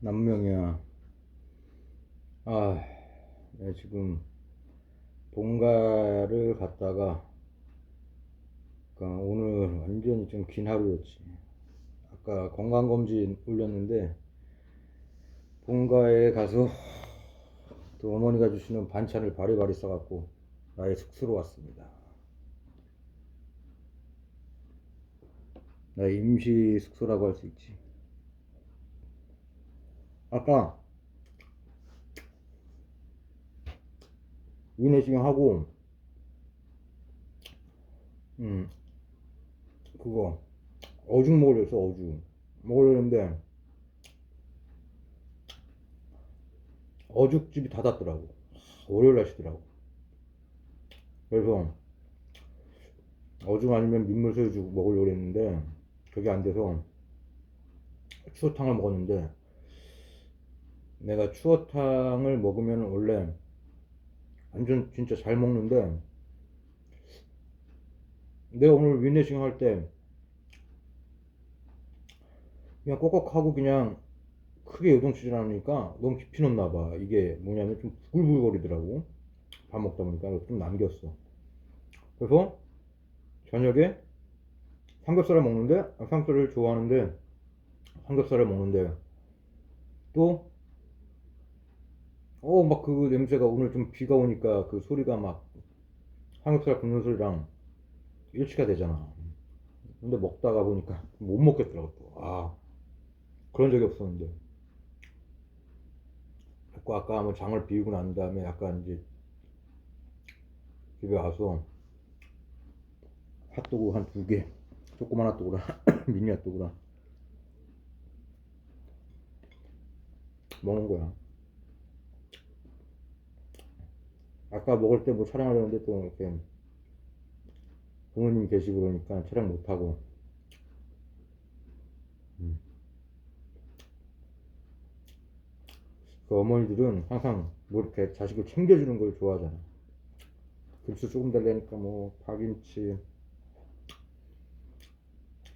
남명이야. 아, 지금 본가를 갔다가, 그러니까 오늘 완전히 좀 긴 하루였지. 아까 건강검진 올렸는데, 본가에 가서 또 어머니가 주시는 반찬을 바리바리 싸갖고 나의 숙소로 왔습니다. 나의 임시 숙소라고 할 수 있지. 아까 위내시경 하고 음 그거 어죽 먹으려 했어 어죽. 먹으려는데 어죽집이 닫았더라고. 월요일 날씨더라고. 그래서 어죽 아니면 민물새우죽 먹으려고 했는데 그게 안 돼서 추어탕을 먹었는데 내가 추어탕을 먹으면 원래 완전 진짜 잘 먹는데 내가 오늘 윈내싱 할 때 그냥 꼭꼭하고 그냥 크게 요동치질 않으니까 너무 깊이 넣나 봐. 이게 뭐냐면 좀 부글부글거리더라고. 밥 먹다 보니까 좀 남겼어. 그래서 저녁에 삼겹살을 먹는데 아, 삼겹살을 좋아하는데 삼겹살을 먹는데 또 어, 막 그 냄새가 오늘 좀 비가 오니까 그 소리가 막 삼겹살 굽는 소리랑 일치가 되잖아. 근데 먹다가 보니까 못 먹겠더라고 또. 아, 그런 적이 없었는데. 그래서 아까 뭐 장을 비우고 난 다음에 약간 이제 집에 와서 핫도그 한 두 개, 조그만 핫도그랑 미니 핫도그랑 먹는 거야. 아까 먹을 때 뭐 촬영하려는데 또 이렇게 부모님 계시고 그러니까 촬영 못하고. 음. 그 어머니들은 항상 뭐 이렇게 자식을 챙겨주는 걸 좋아하잖아 김치 조금 달래니까 뭐 파김치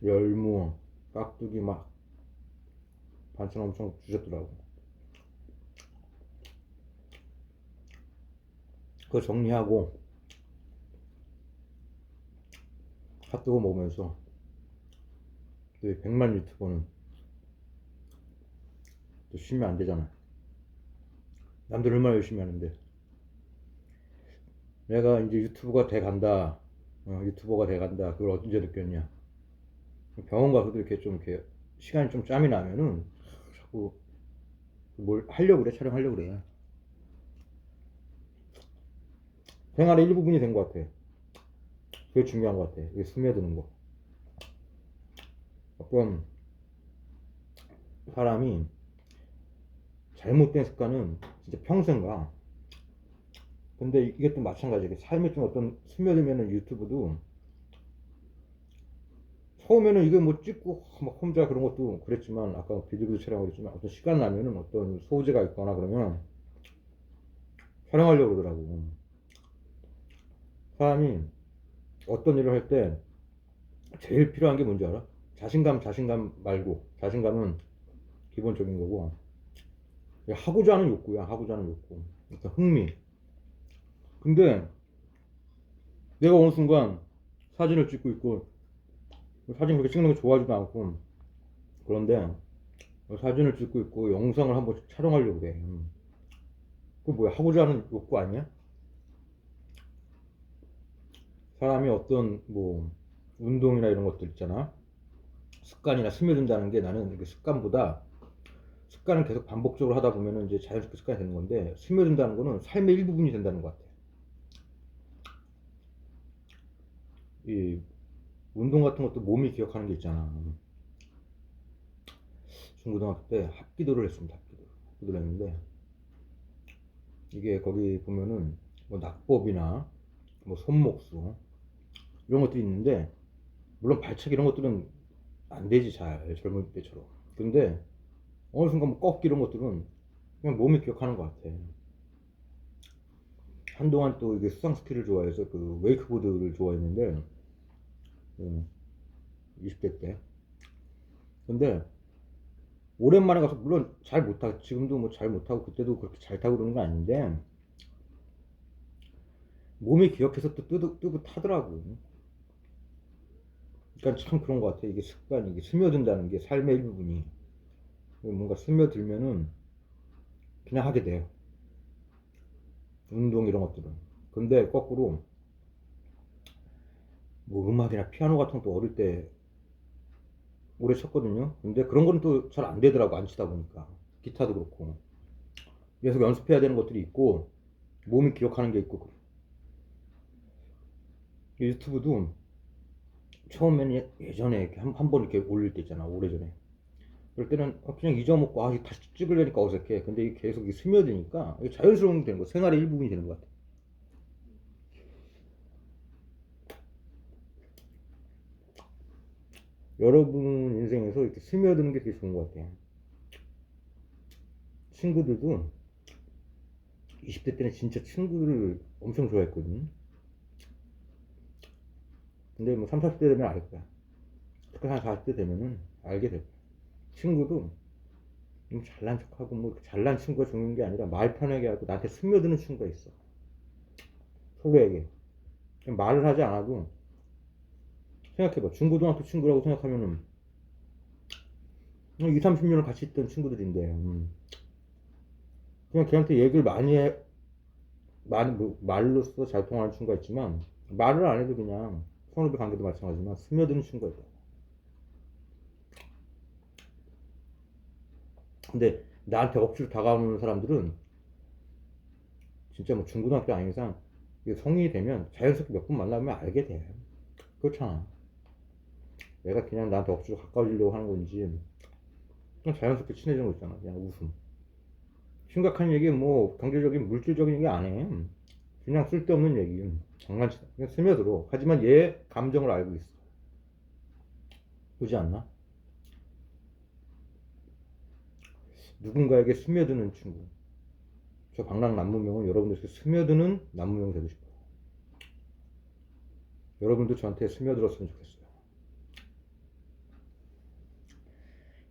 열무 깍두기 막 반찬 엄청 주셨더라고 그거 정리하고 핫도그 먹으면서 또 100만 유튜버는 또 쉬면 안 되잖아. 남들 얼마나 열심히 하는데. 내가 이제 유튜브가 돼 간다. 어, 유튜버가 돼 간다. 그걸 언제 느꼈냐. 병원 가서도 이렇게 좀 이렇게 시간이 좀 짬이 나면은 자꾸 뭘 하려고 그래. 촬영하려고 그래. 생활의 일부분이 된 것 같아. 그게 중요한 것 같아. 이게 스며드는 거. 어떤 사람이 잘못된 습관은 진짜 평생 가. 근데 이게 또 마찬가지야. 삶에 좀 어떤 스며들면은 유튜브도 처음에는 이게 뭐 찍고 막 혼자 그런 것도 그랬지만 아까 비디오도 촬영하고 그랬지만 어떤 시간 나면은 어떤 소재가 있거나 그러면 촬영하려고 그러더라고. 사람이 어떤 일을 할 때 제일 필요한 게 뭔지 알아? 자신감, 자신감 말고 자신감은 기본적인 거고 하고자 하는 욕구야, 하고자 하는 욕구. 어떤 흥미. 근데 내가 어느 순간 사진을 찍고 있고 사진 그렇게 찍는 거 좋아하지도 않고 그런데 사진을 찍고 있고 영상을 한번 촬영하려고 그래. 그 뭐야 하고자 하는 욕구 아니야? 사람이 어떤 뭐 운동이나 이런 것들 있잖아 습관이나 스며든다는 게 나는 이게 습관보다 습관을 계속 반복적으로 하다 보면은 이제 자연스럽게 습관이 되는 건데 스며든다는 거는 삶의 일부분이 된다는 것 같아. 이 운동 같은 것도 몸이 기억하는 게 있잖아. 중고등학교 때 합기도를 했습니다. 합기도. 합기도를 했는데 이게 거기 보면은 뭐 낙법이나 뭐 손목수 이런 것들이 있는데 물론 발차기 이런 것들은 안 되지 잘 젊을 때처럼. 근데 어느 순간 뭐 꺾기 이런 것들은 그냥 몸이 기억하는 것 같아. 한동안 또 이게 수상 스키를 좋아해서 그 웨이크보드를 좋아했는데 음, 20대 때. 근데 오랜만에 가서 물론 잘 못하고 지금도 뭐 잘 못하고 그때도 그렇게 잘 타고 그러는 건 아닌데 몸이 기억해서 또 뜨고, 뜨고 타더라고. 그러니까 참 그런 것 같아. 이게 습관, 이게 스며든다는 게 삶의 일부분이 뭔가 스며들면은 그냥 하게 돼요. 운동 이런 것들은. 근데 거꾸로 뭐 음악이나 피아노 같은 것도 어릴 때 오래 쳤거든요. 근데 그런 거는 또잘 안 되더라고 안 치다 보니까 기타도 그렇고 계속 연습해야 되는 것들이 있고 몸이 기억하는 게 있고. 유튜브도 처음에는 예- 예전에 이렇게 한, 한번 이렇게 올릴 때 있잖아 오래전에. 그럴 때는 아, 그냥 잊어먹고 아 다시 찍으려니까 어색해. 근데 계속 스며드니까 자연스러운 게 되는 거 생활의 일부분이 되는 것 같아. 여러분 인생에서 이렇게 스며드는 게 되게 좋은 것 같아요. 친구들도 20대 때는 진짜 친구를 엄청 좋아했거든 근데 뭐 30, 40대 되면 알 거야. 특히 한 40대 되면은 알게 될 거야. 친구도 좀 잘난 척하고 뭐 잘난 친구가 중요한 게 아니라 말 편하게 하고 나한테 스며드는 친구가 있어. 서로에게. 말을 하지 않아도 생각해봐. 중고등학교 친구라고 생각하면은 2, 30년을 같이 있던 친구들인데 음. 그냥 걔한테 얘기를 많이 해 말, 뭐, 말로써 잘 통하는 친구가 있지만 말을 안 해도 그냥 선후배 관계도 마찬가지지만 스며드는 있다 근데 나한테 억지로 다가오는 사람들은 진짜 뭐 중고등학교 아닌 이상 성인이 되면 자연스럽게 몇 분 만나면 알게 돼. 그렇잖아. 내가 그냥 나한테 억지로 가까워지려고 하는 건지 그냥 자연스럽게 친해지는 거 있잖아. 그냥 웃음. 심각한 얘기 뭐 경제적인 물질적인 얘기 안 해. 그냥 쓸데없는 얘기. 장난치다. 그냥 스며들어. 하지만 얘 감정을 알고 있어. 그지 않나? 누군가에게 스며드는 친구. 저 방랑 남무명은 여러분들께 스며드는 남무명 되고 싶어요. 여러분도 저한테 스며들었으면 좋겠어요.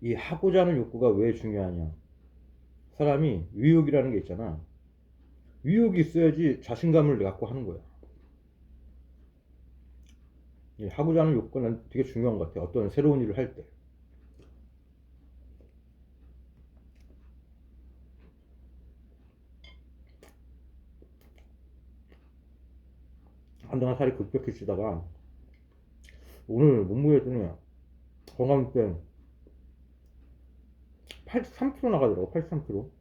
이 하고자 하는 욕구가 왜 중요하냐? 사람이 위욕이라는 게 있잖아. 위욕이 있어야지 자신감을 갖고 하는 거야. 이 하고자 하는 욕구가 난 되게 중요한 것 같아. 어떤 새로운 일을 할 때. 한동안 살이 급격히 찌다가 오늘 몸무게 했더니 건강 때 83kg 나가더라고 83kg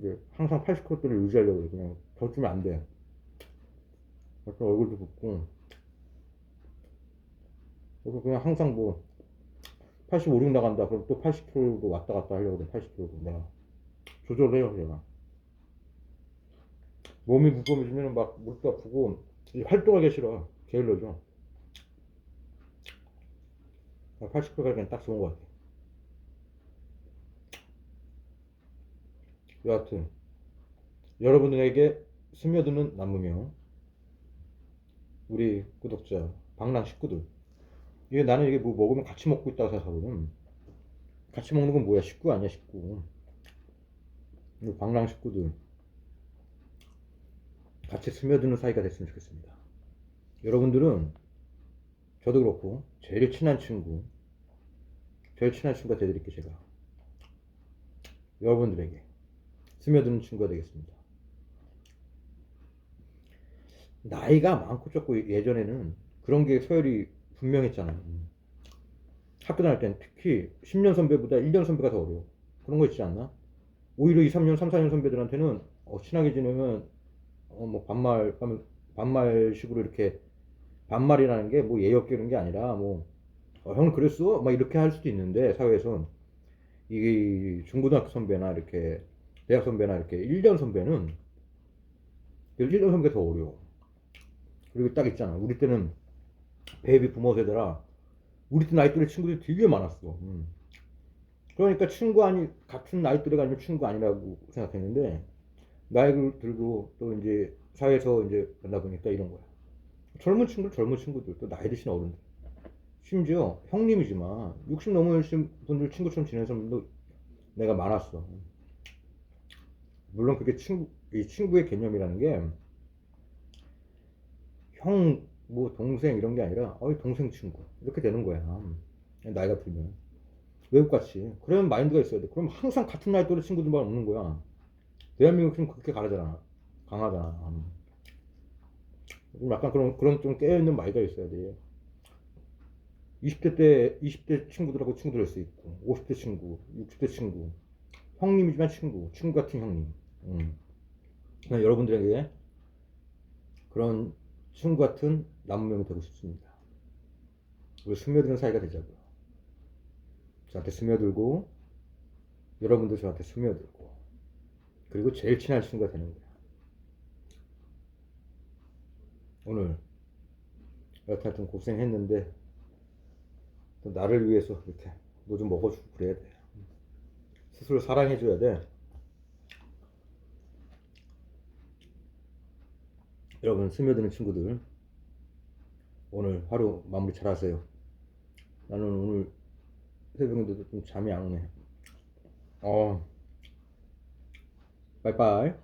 이제 항상 80kg대를 유지하려고 그래 그냥 더 찌면 안돼 그래서 얼굴도 붓고. 그래서 그냥 항상 뭐 85, 6 나간다. 그럼 또 80kg도 왔다 갔다 하려고 그래. 80kg도. 내가 조절해요 제가. 몸이 무거워지면 막 무릎도 아프고 이 활동하기 싫어. 게을러져. 80kg 가기엔 딱 좋은 것 같아 여하튼 여러분들에게 스며드는 남무명 우리 구독자 방랑 식구들. 이게 나는 이게 뭐 먹으면 같이 먹고 있다고 생각하거든. 같이 먹는 건 뭐야? 식구 아니야 식구. 우리 방랑 식구들. 같이 스며드는 사이가 됐으면 좋겠습니다. 여러분들은 저도 그렇고 제일 친한 친구, 제일 친한 친구가 되드릴게요 제가. 여러분들에게 스며드는 친구가 되겠습니다. 나이가 많고 적고 예전에는 그런 게 서열이 분명했잖아요. 학교 다닐 땐 특히 10년 선배보다 1년 선배가 더 어려워. 그런 거 있지 않나? 오히려 2, 3년, 3, 4년 선배들한테는 어, 친하게 지내면 어, 뭐 반말, 반말, 반말식으로 이렇게 반말이라는 게뭐 없게 이런 게 아니라 뭐 어, 형은 그랬어? 막 이렇게 할 수도 있는데 사회에선 이 중고등학교 선배나 이렇게 대학 선배나 이렇게 1년 선배는 1년 선배가 더 어려워. 그리고 딱 있잖아. 우리 때는 베이비 부모 세대라 우리 때 나이 또래 친구들이 되게 많았어. 음. 그러니까 친구 아니 같은 나이 또래가 아니면 친구 아니라고 생각했는데 나이를 들고 또 이제 사회에서 이제 만나 보니까 이런 거야. 젊은 친구들 젊은 친구들 또 나이 드신 어른들 심지어 형님이지만 60 넘으신 분들 친구처럼 지내는 사람도 내가 많았어. 물론 그게 친구, 이 친구의 개념이라는 게 형, 뭐 동생 이런 게 아니라 어이 동생 친구 이렇게 되는 거야. 나이가 들면 외국 같이 그런 마인드가 있어야 돼. 그럼 항상 같은 나이 또래 친구들만 없는 거야. 대한민국 지금 그렇게 가르잖아. 강하잖아. 좀 약간 그런 그런 좀 깨어 있는 마인드가 있어야 돼. 20대 때 20대 친구들하고 친구들 할수 있고 50대 친구, 60대 친구, 형님이지만 친구, 친구 같은 형님. 음. 그냥 여러분들에게 그런 친구 같은 남명이 되고 싶습니다. 우리 스며드는 사이가 되자고요. 저한테 스며들고 여러분도 저한테 스며들고 그리고 제일 친한 친구가 되는 거야. 오늘 여하튼 고생했는데 또 나를 위해서 이렇게 뭐 좀 먹어주고 그래야 돼. 스스로 사랑해줘야 돼. 여러분 스며드는 친구들 오늘 하루 마무리 잘 하세요. 나는 오늘 새벽인데도 좀 잠이 안 오네. 어, 빠이빠이.